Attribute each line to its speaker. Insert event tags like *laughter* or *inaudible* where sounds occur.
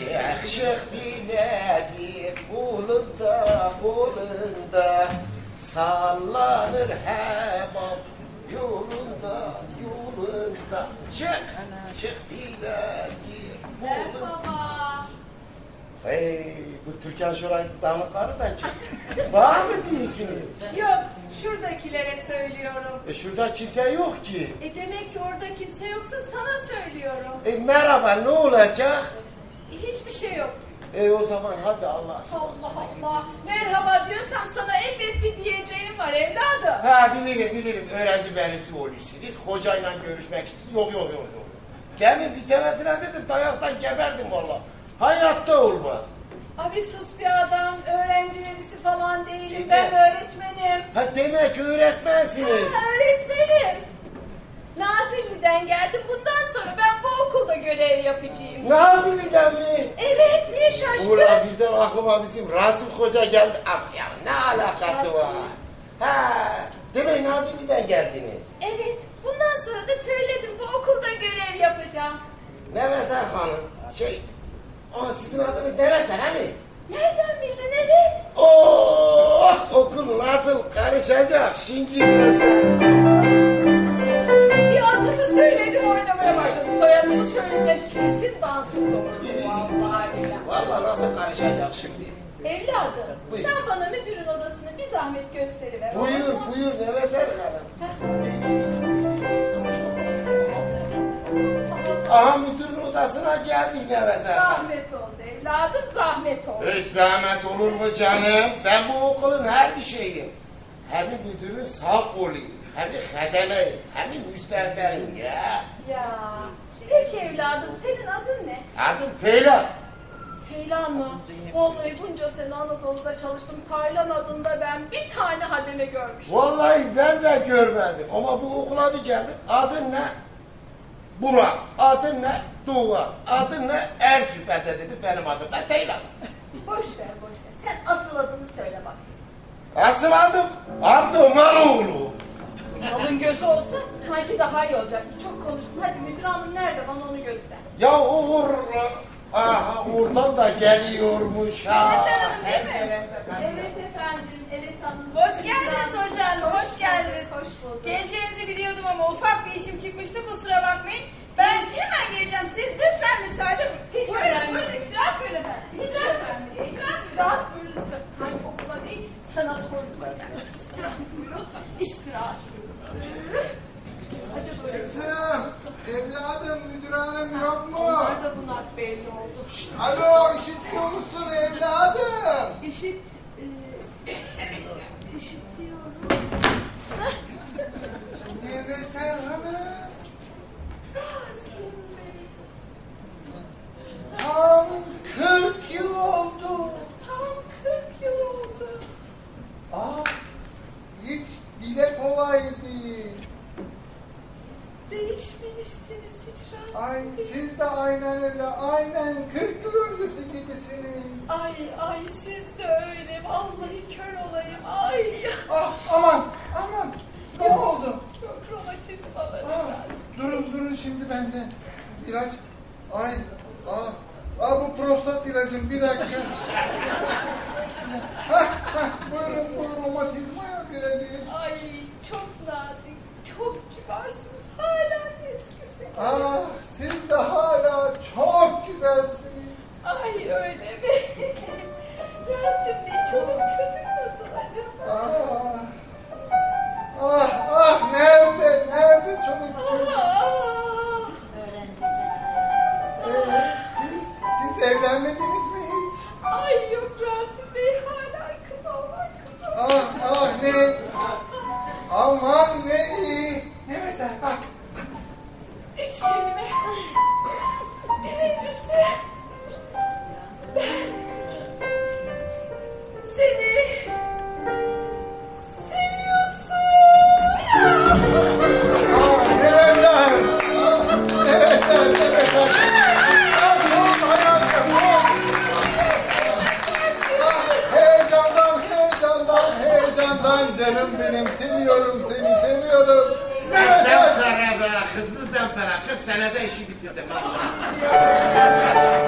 Speaker 1: Şık şık bilezik bulunda bulunda Sallanır hebap yolunda yolunda Şık şık bilezik
Speaker 2: Merhaba.
Speaker 1: Hey bu Türkan Şoray tutanlıkları da? Bana mı değilsiniz?
Speaker 2: Yok, şuradakilere söylüyorum.
Speaker 1: E şurada kimse yok ki.
Speaker 2: E demek ki orada kimse yoksa sana söylüyorum.
Speaker 1: E merhaba ne olacak?
Speaker 2: Şey yok.
Speaker 1: E o zaman hadi Allah aşkına.
Speaker 2: Allah Allah. Merhaba diyorsam sana elbet bir diyeceğim var evladım.
Speaker 1: Ha bilirim bilirim öğrenci velisi oluyorsunuz. Hocayla görüşmek istiyorum. Yok yok yok yok. Demin bir tanesine dedim dayaktan geberdim valla. Hayatta olmaz.
Speaker 2: Abi sus bir adam. Öğrenci velisi falan değilim.
Speaker 1: Değil
Speaker 2: Ben öğretmenim.
Speaker 1: Ha demek öğretmensiniz.
Speaker 2: Ha, öğretmenim. Nazilli'den geldim. Bundan sonra ben bu okulda görev yapacağım.
Speaker 1: Nazilli'den mi?
Speaker 2: Evet, niye şaştın?
Speaker 1: Ulan birden aklıma bizim Rasım Hoca geldi. Ama ya ne alakası var? Ha demek Nazilli'den geldiniz.
Speaker 2: Evet, bundan sonra da söyledim bu okulda görev yapacağım.
Speaker 1: Neveser Hanım. Şey, o sizin adınız Neveser he mi?
Speaker 2: Nereden bildin evet?
Speaker 1: Oh okul nasıl karışacak şimdi
Speaker 2: Evladım
Speaker 1: Buyur.
Speaker 2: sen bana müdürün odasını bir zahmet gösteriver.
Speaker 1: Buyur
Speaker 2: mu?
Speaker 1: buyur Neveser Hanım. Aha müdürün odasına geldik Neveser Hanım.
Speaker 2: Zahmet oldu evladım zahmet oldu.
Speaker 1: Hiç zahmet olur mu canım? Ben bu okulun her bir şeyim. Hem müdürün sağ koluyum, hem hedemeyim, hem müsterdenim ya.
Speaker 2: Ya peki evladım senin adın ne?
Speaker 1: Adım Feyla.
Speaker 2: Taylan mı? Vallahi bunca sene Anadolu'da çalıştım. Taylan adında ben bir tane hademe görmüştüm.
Speaker 1: Vallahi ben de görmedim ama bu okula bir geldim. Adın ne? Burak. Adın ne? Dua. Adın ne? Ercüpete dedi. Benim adım da Teylan.
Speaker 2: Boş ver boş ver. Sen asıl adını söyle bak.
Speaker 1: Asıl adım Ardo Maroğlu.
Speaker 2: Alın gözü olsa sanki daha iyi olacaktı. Çok konuştum. Hadi müdür hanım nerede? Bana onu göster.
Speaker 1: Ya Uğur... Aha Uğur'dan da geliyormuş ha.
Speaker 3: Enes Hanım değil mi?
Speaker 2: Evet efendim. Evet hanım.
Speaker 3: Hoş geldiniz hocam, hoş geldiniz.
Speaker 2: Hoş bulduk.
Speaker 3: Geleceğinizi biliyordum ama ufak bir işim çıkmıştı kusura bakmayın. Ben hemen geleceğim. Siz lütfen müsaade
Speaker 2: Hiç
Speaker 3: buyurun,
Speaker 2: önemli
Speaker 3: buyurun
Speaker 2: değil.
Speaker 3: istirahat buyurun.
Speaker 2: Hiç önemli değil. İstirahat buyurun. Sanki okula değil, sanatoryuma geldim. İstirahat buyurun. İstirahat buyurun. Üf. Acaba öyle.
Speaker 4: Kızım, evladım, müdür hanım yok mu?
Speaker 2: Onlar da bunlar belli oldu.
Speaker 4: Alo, işitiyor musun evladım?
Speaker 2: İşit... E, işitiyorum.
Speaker 4: Neveser hanım,
Speaker 2: Rasim Bey.
Speaker 4: tam 40 yıl oldu.
Speaker 2: Tam 40 yıl oldu.
Speaker 4: Aa, hiç dile kolay değil.
Speaker 2: Değişmemişsiniz hiç Rasim
Speaker 4: Ay, siz de aynen öyle, aynen 40 yıl öncesi gibisiniz.
Speaker 2: Ay ay siz de öyle. Vallahi kör olayım. Ay.
Speaker 4: Ah, aman, aman, ne oldu?
Speaker 2: Çok romatizmalarım
Speaker 4: Ah,
Speaker 2: Rasim.
Speaker 4: durun, durun şimdi bende. İlaç, ay, ah, ah bu prostat ilacım, bir dakika. *laughs* Hah, hah, buyurun, bu romatizmaya birebir.
Speaker 2: Ay çok nazik, çok kibarsınız. Hala eskisi. gibi.
Speaker 4: Ah, siz de hala çok güzelsiniz.
Speaker 2: Ay öyle mi? *laughs* Rasim Bey çoluk çocuk nasıl acaba?
Speaker 4: Ah, ah, ah, nerede, nerede çoluk çocuk?
Speaker 2: Ah,
Speaker 4: Ee, siz, siz evlenmediniz mi hiç?
Speaker 2: ay yok Rasim Bey hala kız olmak kız olmak.
Speaker 4: Ah, ah, ne? Aman ne iyi.
Speaker 1: senede işi bitirdim. *laughs*